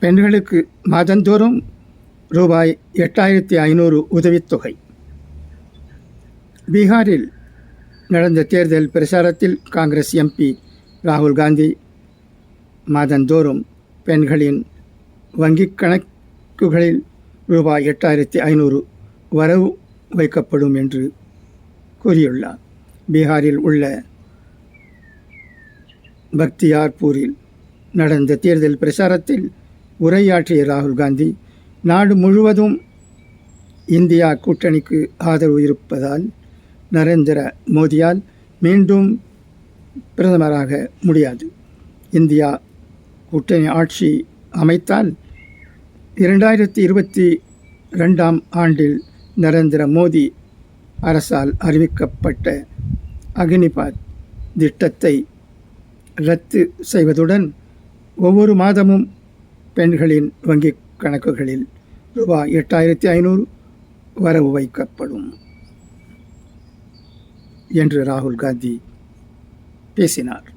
பெண்களுக்கு மாதந்தோறும் ரூபாய் எட்டாயிரத்தி ஐநூறு உதவித்தொகை. பீகாரில் நடந்த தேர்தல் பிரச்சாரத்தில் காங்கிரஸ் எம்பி ராகுல் காந்தி மாதந்தோறும் பெண்களின் வங்கிக் கணக்குகளில் ரூபாய் எட்டாயிரத்தி ஐநூறு வரவு வைக்கப்படும் என்று கூறியுள்ளார். பீகாரில் உள்ள பக்தியார்பூரில் நடந்த தேர்தல் பிரச்சாரத்தில் உரையாற்றிய ராகுல் காந்தி நாடு முழுவதும் இந்தியா கூட்டணிக்கு ஆதரவு இருப்பதால் நரேந்திர மோடியால் மீண்டும் பிரதமராக முடியாது. இந்தியா கூட்டணி ஆட்சி அமைத்தால் இரண்டாயிரத்தி இருபத்தி ரெண்டாம் ஆண்டில் நரேந்திர மோடி அரசால் அறிவிக்கப்பட்ட அக்னிபாத் திட்டத்தை ரத்து செய்வதுடன் ஒவ்வொரு மாதமும் பெண்களின் வங்கிக் கணக்குகளில் ரூபாய் எட்டாயிரத்தி ஐநூறு வரவு வைக்கப்படும் என்று ராகுல் காந்தி பேசினார்.